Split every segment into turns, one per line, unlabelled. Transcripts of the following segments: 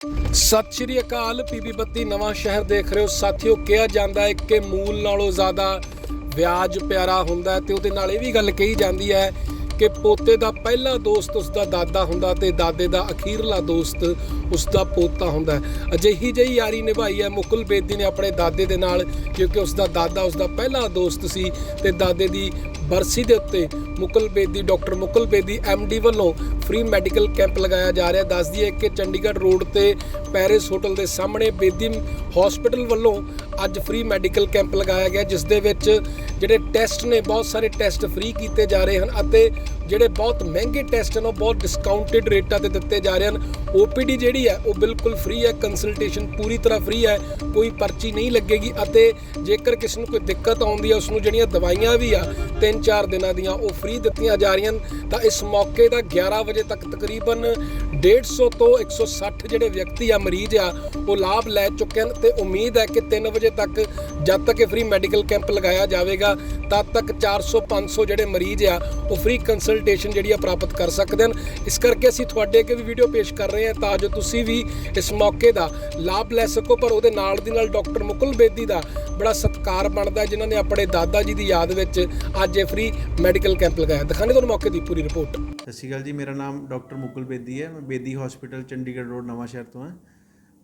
ਸਤਿ ਸ਼੍ਰੀ ਅਕਾਲ ਪੀਬੀ ਬੱਤੀ ਨਵਾਂ ਸ਼ਹਿਰ ਦੇਖ ਰਹੇ ਹੋ। ਸਾਥੀਓ, ਕਿਹਾ ਜਾਂਦਾ ਹੈ ਕਿ ਮੂਲ ਨਾਲੋਂ ਜ਼ਿਆਦਾ ਵਿਆਜ ਪਿਆਰਾ ਹੁੰਦਾ ਹੈ ਤੇ ਉਹਦੇ ਨਾਲ ਇਹ ਵੀ ਗੱਲ ਕਹੀ ਜਾਂਦੀ ਹੈ ਕਿ ਪੋਤੇ ਦਾ ਪਹਿਲਾ ਦੋਸਤ ਉਸ ਦਾ ਦਾਦਾ ਹੁੰਦਾ ਤੇ ਦਾਦੇ ਦਾ ਅਖੀਰਲਾ ਦੋਸਤ ਉਸ ਦਾ ਪੋਤਾ ਹੁੰਦਾ ਅਜਿਹੀ ਜਿਹੀ ਯਾਰੀ ਨਿਭਾਈ ਹੈ। ਮੁਕੁਲ ਬੇਦੀ ਨੇ ਆਪਣੇ ਦਾਦੇ ਦੇ ਨਾਲ, ਕਿਉਂਕਿ ਉਸ ਦਾ ਦਾਦਾ ਉਸ ਦਾ ਪਹਿਲਾ ਦੋਸਤ ਸੀ ਤੇ ਦਾਦੇ ਦੀ ਬਰਸੀ ਦੇ ਉੱਤੇ ਮੁਕਲ ਬੇਦੀ, ਡਾਕਟਰ ਮੁਕਲ ਬੇਦੀ ਡੀ ਵੱਲੋਂ ਫ੍ਰੀ ਮੈਡੀਕਲ ਕੈਂਪ ਲਗਾਇਆ ਜਾ ਰਿਹਾ ਦੱਸ ਦਈਏ ਕਿ ਚੰਡੀਗੜ੍ਹ ਰੋਡ ਤੇ ਪੈਰਿਸ ਹੋਟਲ ਦੇ ਸਾਹਮਣੇ ਬੇਦੀ ਹਸਪੀਟਲ ਵੱਲੋਂ ਅੱਜ ਫ੍ਰੀ ਮੈਡੀਕਲ ਕੈਂਪ ਲਗਾਇਆ ਗਿਆ, ਜਿਸ ਦੇ ਵਿੱਚ ਜਿਹੜੇ ਟੈਸਟ ਨੇ, ਬਹੁਤ ਸਾਰੇ ਟੈਸਟ ਫ੍ਰੀ ਕੀਤੇ ਜਾ ਰਹੇ ਹਨ ਅਤੇ ਜਿਹੜੇ ਬਹੁਤ ਮਹਿੰਗੇ ਟੈਸਟ ਨੇ ਉਹ ਬਹੁਤ ਡਿਸਕਾਊਂਟਡ ਰੇਟਾਂ ਤੇ ਦਿੱਤੇ ਜਾ ਰਹੇ ਹਨ। OPD ਜਿਹੜੀ ਹੈ, ਉਹ ਬਿਲਕੁਲ ਫ੍ਰੀ ਹੈ ਕੰਸਲਟੇਸ਼ਨ ਪੂਰੀ ਤਰ੍ਹਾਂ ਫ੍ਰੀ ਹੈ, ਕੋਈ ਪਰਚੀ ਨਹੀਂ ਲੱਗੇਗੀ ਅਤੇ ਜੇਕਰ ਕਿਸੇ ਨੂੰ ਕੋਈ ਦਿੱਕਤ ਆਉਂਦੀ ਹੈ ਉਸ ਨੂੰ ਜਿਹੜੀਆਂ ਦਵਾਈਆਂ ਵੀ ਆ 3-4 ਦਿਨਾਂ ਦੀਆਂ, ਉਹ ਫ੍ਰੀ ਦਿੱਤੀਆਂ ਜਾ ਰਹੀਆਂ ਹਨ, ਤਾਂ ਇਸ ਮੌਕੇ ਦਾ 11 ਵਜੇ ਤੱਕ ਤਕਰੀਬਨ 150 ਤੋਂ 160 ਜਿਹੜੇ ਵਿਅਕਤੀ ਆ, ਮਰੀਜ਼ ਆ, ਉਹ ਲਾਭ ਲੈ ਚੁੱਕੇ ਹਨ ਤੇ ਉਮੀਦ ਹੈ ਕਿ 3 ਵਜੇ ਤੱਕ ਜਦ ਤੱਕ ਇਹ ਫ੍ਰੀ ਮੈਡੀਕਲ ਕੈਂਪ ਲਗਾਇਆ ਜਾਵੇਗਾ, ਤਦ ਤੱਕ 400 500 ਜਿਹੜੇ ਮਰੀਜ਼ ਆ, ਉਹ ਫ੍ਰੀ ਕੰਸਲਟੇਸ਼ਨ ਜਿਹੜੀ ਆ ਪ੍ਰਾਪਤ ਕਰ ਸਕਦੇ ਹਨ। ਇਸ ਕਰਕੇ ਅਸੀਂ ਤੁਹਾਡੇ ਅੱਗੇ ਵੀ ਵੀਡੀਓ ਪੇਸ਼ ਕਰ ਰਹੇ ਹਾਂ ਤਾਂ ਜੋ ਤੁਸੀਂ ਵੀ ਇਸ ਮੌਕੇ ਦਾ ਲਾਭ ਲੈ ਸਕੋ, ਪਰ ਉਹਦੇ ਨਾਲ ਦੀ ਨਾਲ ਡਾਕਟਰ ਮੁਕੁਲ ਬੇਦੀ ਦਾ ਬੜਾ ਸਤਿਕਾਰ ਬਣਦਾ ਹੈ, ਜਿਨ੍ਹਾਂ ਨੇ ਆਪਣੇ ਦਾਦਾ ਜੀ ਦੀ ਯਾਦ ਵਿੱਚ ਅੱਜ ਇਹ ਫ੍ਰੀ ਮੈਡੀਕਲ ਕੈਂਪ ਲਗਾਇਆ। ਦਿਖਾਣੇ ਤੁਹਾਨੂੰ ਮੌਕੇ ਦੀ ਪੂਰੀ ਰਿਪੋਰਟ
ਸਤਿ ਸ਼੍ਰੀ ਅਕਾਲ ਜੀ, ਮੇਰਾ ਨਾਮ ਡਾਕਟਰ ਮੁਕੁਲ ਬੇਦੀ ਹੈ। ਮੈਂ ਬੇਦੀ ਹਸਪੀਟਲ ਚੰਡੀਗੜ੍ਹ ਰੋਡ ਨਵਾਂ ਸ਼ਹਿਰ ਤੋਂ ਹਾਂ।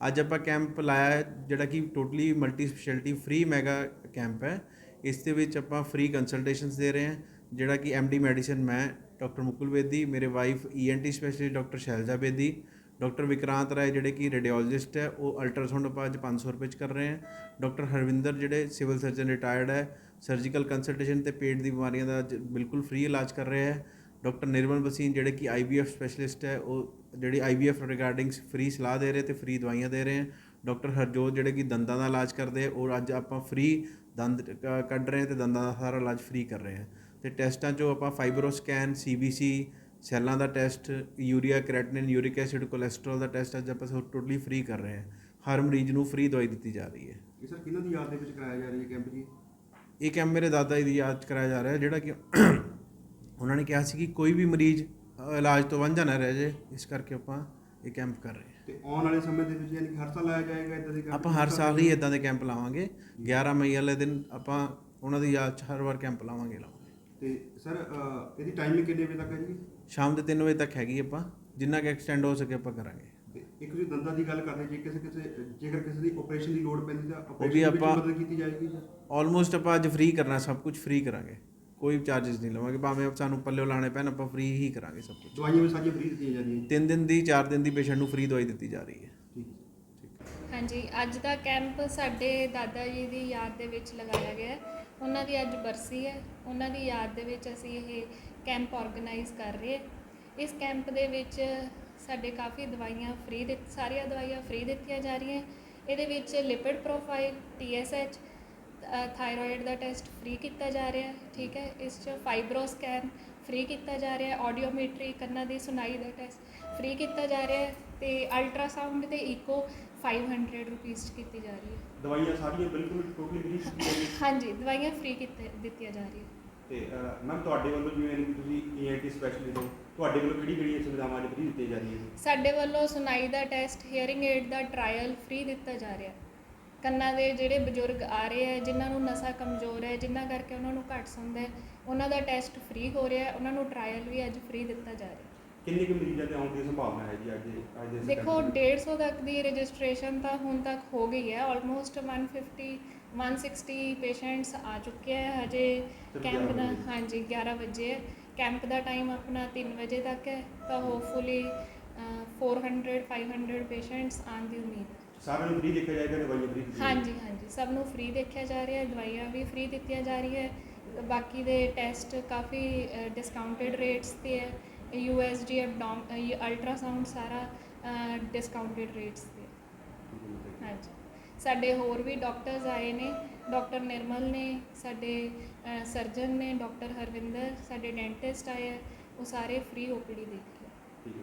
ਅੱਜ ਆਪਾਂ ਕੈਂਪ ਲਾਇਆ ਜਿਹੜਾ ਕਿ totally multi speciality free mega camp ਹੈ। ਇਸ ਦੇ ਵਿੱਚ ਆਪਾਂ ਫ੍ਰੀ ਕੰਸਲਟੇਸ਼ਨਸ ਦੇ ਰਹੇ ਹਾਂ। ਜਿਹੜਾ ਕਿ ਡੀ ਮੈਡੀਸਨ ਮੈਂ ਡਾਕਟਰ ਮੁਕੁਲ ਬੇਦੀ, ਮੇਰੇ wife ENT specialist doctor Shailja Bedi doctor Vikrant Rai ਜਿਹੜੇ ਕਿ ਰੇਡੀਓਲੋਜਿਸਟ ਹੈ, ਉਹ ਅਲਟਰਾਸਾਊਂਡ ਆਪਾਂ ਅੱਜ 500 ਰੁਪਏ ਚ ਕਰ ਰਹੇ ਹਾਂ। ਡਾਕਟਰ ਹਰਵਿੰਦਰ ਜਿਹੜੇ ਸਿਵਲ ਸਰਜਨ ਰਿਟਾਇਰਡ ਹੈ ਸਰਜੀਕਲ ਕੰਸਲਟੇਸ਼ਨ ਤੇ ਪੇਟ ਦੀ ਬਿਮਾਰੀਆਂ ਦਾ ਅੱਜ ਬਿਲਕੁਲ ਫ੍ਰੀ ਇਲਾਜ ਕਰ ਰਹੇ ਹੈ। ਡਾਕਟਰ ਨਿਰਮਲ ਬਸੀਨ ਜਿਹੜੇ ਕਿ ਆਈਵੀਐਫ ਸਪੈਸ਼ਲਿਸਟ ਹੈ, ਉਹ ਜਿਹੜੀ ਆਈਵੀਐਫ ਰਿਗਾਰਡਿੰਗ ਫ੍ਰੀ ਸਲਾਹ ਦੇ ਰਹੇ ਤੇ ਫ੍ਰੀ ਦਵਾਈਆਂ ਦੇ ਰਹੇ ਹੈ। ਡਾਕਟਰ ਹਰਜੋਤ ਜਿਹੜੇ ਕਿ ਦੰਦਾਂ ਦਾ ਇਲਾਜ ਕਰਦੇ ਹੈ, ਉਹ ਅੱਜ ਆਪਾਂ ਫ੍ਰੀ ਦੰਦ ਕੱਢ ਰਹੇ ਹਾਂ ਤੇ ਦੰਦਾਂ ਦਾ ਸਾਰਾ ਇਲਾਜ ਫ੍ਰੀ ਕਰ ਰਹੇ ਹਾਂ। ਤੇ ਟੈਸਟਾਂ 'ਚੋਂ ਆਪਾਂ ਫਾਈਬਰੋ ਸਕੈਨ ਸੀਬੀਸੀ ਸੈੱਲਾਂ ਦਾ test urea creatinine uric acid cholesterol ਦਾ ਟੈਸਟ ਅੱਜ ਆਪਾਂ ਟੋਟਲੀ ਫ੍ਰੀ ਕਰ ਰਹੇ ਹਾਂ। ਹਰ ਮਰੀਜ਼ ਨੂੰ ਫ੍ਰੀ ਦਵਾਈ ਦਿੱਤੀ ਜਾ ਰਹੀ ਹੈ।
ਇਹ ਸਰ ਕਿਹਨਾਂ ਦੀ ਯਾਦ ਦੇ ਵਿੱਚ ਕਰਾਇਆ ਜਾ ਰਹੀ ਹੈ ਕੈਂਪ ਜੀ?
ਇਹ ਕੈਂਪ ਮੇਰੇ ਦਾਦਾ ਜੀ ਦੀ ਯਾਦ 'ਚ ਕਰਾਇਆ ਜਾ ਰਿਹਾ ਜਿਹੜਾ ਕਿ ਉਹਨਾਂ ਨੇ ਕਿਹਾ ਸੀ ਕਿ ਕੋਈ ਵੀ ਮਰੀਜ਼ ਇਲਾਜ ਤੋਂ ਵਾਂਝਾ ਨਾ ਰਹਿ ਜਾਏ ਇਸ ਕਰਕੇ ਆਪਾਂ ਇਹ ਕੈਂਪ ਕਰ ਰਹੇ ਹਾਂ।
ਤੇ ਆਉਣ ਵਾਲੇ ਸਮੇਂ ਦੇ ਵਿੱਚ ਯਾਨੀ ਕਿ ਹਰ ਸਾਲ ਲਾਇਆ ਜਾਏਗਾ ਇਦਾਂ ਦੇ ਕੈਂਪ
ਆਪਾਂ ਹਰ ਸਾਲ ਹੀ ਇਦਾਂ ਦੇ ਕੈਂਪ ਲਾਵਾਂਗੇ। 11 ਮਈ ਵਾਲੇ ਦਿਨ ਆਪਾਂ ਉਹਨਾਂ ਦੀ ਯਾਦ 'ਚ ਹਰ ਵਾਰ ਕੈਂਪ ਲਾਵਾਂਗੇ ਲਾਵਾਂਗੇ।
ਤੇ ਸਰ ਇਹਦੀ ਟਾਈਮਿੰਗ ਕਿੰਨੇ ਵਜੇ ਤੱਕ ਹੈ ਜੀ?
ਸ਼ਾਮ ਦੇ 3 ਵਜੇ ਤੱਕ ਹੈਗੀ ਆਪਾਂ ਜਿੰਨਾ ਕਿ ਐਕਸਟੈਂਡ ਹੋ ਸਕੇ ਆਪਾਂ ਕਰਾਂਗੇ।
ਤੇ ਇੱਕ ਤੁਸੀਂ ਦੰਦਾਂ ਦੀ ਗੱਲ ਕਰਦੇ ਜੇ ਕਿਸੇ ਕਿਸੇ ਜੇਕਰ ਕਿਸੇ ਦੀ ਆਪਰੇਸ਼ਨ ਦੀ ਲੋੜ ਪੈਂਦੀ ਤਾਂ
ਵੀ
ਆਪਰੇਸ਼ਨ ਦੀ
ਆਪਾਂ-
ਮਦਦ ਕੀਤੀ ਜਾਏਗੀ ਸਰ
ਆਲਮੋਸਟ ਆਪਾਂ ਅੱਜ ਫ੍ਰੀ ਕਰਨਾ ਸਭ ਕੁਝ ਫ੍ਰੀ ਕਰਾਂਗੇ। ਕੋਈ ਚਾਰजेस ਨਹੀਂ ਲਵਾਂਗੇ ਭਾਵੇਂ ਸਾਨੂੰ ਪੱਲੇ ਲਾਣੇ ਪੈਣ ਆਪਾਂ ਫ੍ਰੀ ਹੀ ਕਰਾਂਗੇ ਸਭ ਕੁਝ
ਦਵਾਈਆਂ ਵੀ ਸਾਰੀਆਂ ਫ੍ਰੀ ਦਿੱਤੀਆਂ ਜਾ ਰਹੀਆਂ ਜੀ?
3 ਦਿਨ ਦੀ 4 ਦਿਨ ਦੀ ਪੇਸ਼ੈਂਟ ਨੂੰ ਫ੍ਰੀ ਦਵਾਈ ਦਿੱਤੀ ਜਾ ਰਹੀ ਹੈ।
ਠੀਕ ਹੈ
ਹਾਂਜੀ ਅੱਜ ਦਾ ਕੈਂਪ ਸਾਡੇ ਦਾਦਾ ਜੀ ਦੀ ਯਾਦ ਦੇ ਵਿੱਚ ਲਗਾਇਆ ਗਿਆ ਹੈ। ਉਹਨਾਂ ਦੀ ਅੱਜ ਬਰਸੀ ਹੈ, ਉਹਨਾਂ ਦੀ ਯਾਦ ਦੇ ਵਿੱਚ ਅਸੀਂ ਇਹ ਕੈਂਪ ਆਰਗੇਨਾਈਜ਼ ਕਰ ਰਹੇ ਹਾਂ। ਇਸ ਕੈਂਪ ਦੇ ਵਿੱਚ ਸਾਡੇ ਕਾਫੀ ਦਵਾਈਆਂ ਫ੍ਰੀ ਦਿੱਤ, ਸਾਰੀਆਂ ਦਵਾਈਆਂ ਫ੍ਰੀ ਦਿੱਤੀਆਂ ਜਾ ਰਹੀਆਂ ਇਹਦੇ ਵਿੱਚ ਲਿਪਿਡ ਪ੍ਰੋਫਾਈਲ ਟੀਐਸਐਚ ਥਾਇਰੋਇਡ ਦਾ ਟੈਸਟ ਫ੍ਰੀ ਕੀਤਾ ਜਾ ਰਿਹਾ ਹੈ, ਠੀਕ ਹੈ। ਇਸ 'ਚ ਫਾਈਬਰੋ ਸਕੈਨ ਫ੍ਰੀ ਕੀਤਾ ਜਾ ਰਿਹਾ ਹੈ ਆਡੀਓਮੈਟਰੀ ਕੰਨਾਂ ਦੀ ਸੁਣਾਈ ਦਾ ਟੈਸਟ ਫ੍ਰੀ ਕੀਤਾ ਜਾ ਰਿਹਾ ਹੈ ਤੇ ਅਲਟਰਾਸਾਊਂਡ ਤੇ ਈਕੋ 500 ਰੁਪੀਸ 'ਚ ਕੀਤੀ ਜਾ ਰਹੀ ਹੈ।
ਦਵਾਈਆਂ ਸਾਰੀਆਂ ਬਿਲਕੁਲ ਟੋਟਲੀ ਫ੍ਰੀ
ਹਾਂਜੀ ਦਵਾਈਆਂ ਫ੍ਰੀ ਕੀਤੇ ਦਿੱਤੀਆਂ ਜਾ ਰਹੀਆਂ।
ਤੇ ਮੈਮ ਤੁਹਾਡੇ ਵੱਲੋਂ ਜਿਵੇਂ ਕਿ ਤੁਸੀਂ ਈਐਨਟੀ ਸਪੈਸ਼ਲਿਸਟ ਹੋ ਤੁਹਾਡੇ ਵੱਲੋਂ ਕਿਹੜੀ ਕਿਹੜੀਆਂ ਸੁਵਿਧਾਵਾਂ ਅੱਜ ਫ੍ਰੀ ਦਿੱਤੀਆਂ ਜਾ ਰਹੀਆਂ
ਸਾਡੇ ਵੱਲੋਂ ਸੁਣਾਈ ਦਾ ਟੈਸਟ ਹੀਅਰਿੰਗ ਏਡ ਦਾ ਟ੍ਰਾਇਲ ਫ੍ਰੀ ਦਿੱਤਾ ਜਾ ਰਿਹਾ। ਕੰਨਾਂ ਦੇ ਜਿਹੜੇ ਬਜ਼ੁਰਗ ਆ ਰਹੇ ਹੈ ਜਿਨ੍ਹਾਂ ਨੂੰ ਨਸਾਂ ਕਮਜ਼ੋਰ ਹੈ ਜਿਨ੍ਹਾਂ ਕਰਕੇ ਉਹਨਾਂ ਨੂੰ ਘੱਟ ਸੁਣਦਾ ਹੈ ਉਹਨਾਂ ਦਾ ਟੈਸਟ ਫ੍ਰੀ ਹੋ ਰਿਹਾ ਉਹਨਾਂ ਨੂੰ ਟ੍ਰਾਇਲ ਵੀ ਅੱਜ ਫ੍ਰੀ ਦਿੱਤਾ ਜਾ ਰਿਹਾ।
ਕਿੰਨੇ ਕੁ ਮਰੀਜ਼ਾਂ ਦੇ ਆਉਣ ਦੀ ਸੰਭਾਵਨਾ ਹੈ ਜੀ ਅੱਜ ਅੱਜ ਦੇ
ਦੇਖੋ
ਕੈਂਪ ਦੇ ਵਿੱਚ?
150 ਤੱਕ ਦੀ ਰਜਿਸਟ੍ਰੇਸ਼ਨ ਤਾਂ ਹੁਣ ਤੱਕ ਹੋ ਗਈ ਹੈ। ਆਲਮੋਸਟ 150 160 ਪੇਸ਼ੈਂਟਸ ਆ ਚੁੱਕੇ ਹੈ ਹਜੇ ਕੈਂਪ
11
ਦਾ। ਹਾਂਜੀ 11 ਵਜੇ ਕੈਂਪ ਦਾ ਟਾਈਮ ਆਪਣਾ 3 ਵਜੇ ਤੱਕ ਹੈ। ਤਾਂ ਹੋਪਫੁਲੀ 400 500 ਪੇਸ਼ੈਂਟਸ ਆਉਣ ਦੀ ਉਮੀਦ ਹੈ।
ਸਾਰਿਆਂ ਨੂੰ ਫ੍ਰੀ ਦੇਖਿਆ ਜਾਏਗਾ ਦਵਾਈਆਂ ਫ੍ਰੀ
ਹਾਂਜੀ ਹਾਂਜੀ। ਸਭ ਨੂੰ ਫ੍ਰੀ ਦੇਖਿਆ ਜਾ ਰਿਹਾ ਹੈ। ਦਵਾਈਆਂ ਵੀ ਫ੍ਰੀ ਦਿੱਤੀਆਂ ਜਾ ਰਹੀ ਹੈ। ਬਾਕੀ ਦੇ ਟੈਸਟ ਕਾਫੀ ਡਿਸਕਾਊਂਟਡ ਰੇਟਸ ਤੇ ਹੈ। ਯੂਐਸਜੀ ਐਬਡੋਮ ਅਲਟਰਾਸਾਊਂਡ ਸਾਰਾ ਡਿਸਕਾਊਂਟਡ ਰੇਟਸ ਤੇ। ਹਾਂਜੀ। ਸਾਡੇ ਹੋਰ ਵੀ ਡਾਕਟਰਸ ਆਏ ਨੇ। ਡਾਕਟਰ ਨਿਰਮਲ ਨੇ, ਸਾਡੇ ਸਰਜਨ ਨੇ ਡਾਕਟਰ ਹਰਵਿੰਦਰ, ਸਾਡੇ ਡੈਂਟਿਸਟ ਆਏ ਹੈ ਉਹ ਸਾਰੇ ਫ੍ਰੀ ਓਪੀਡੀ ਦੇਖ ਰਹੇ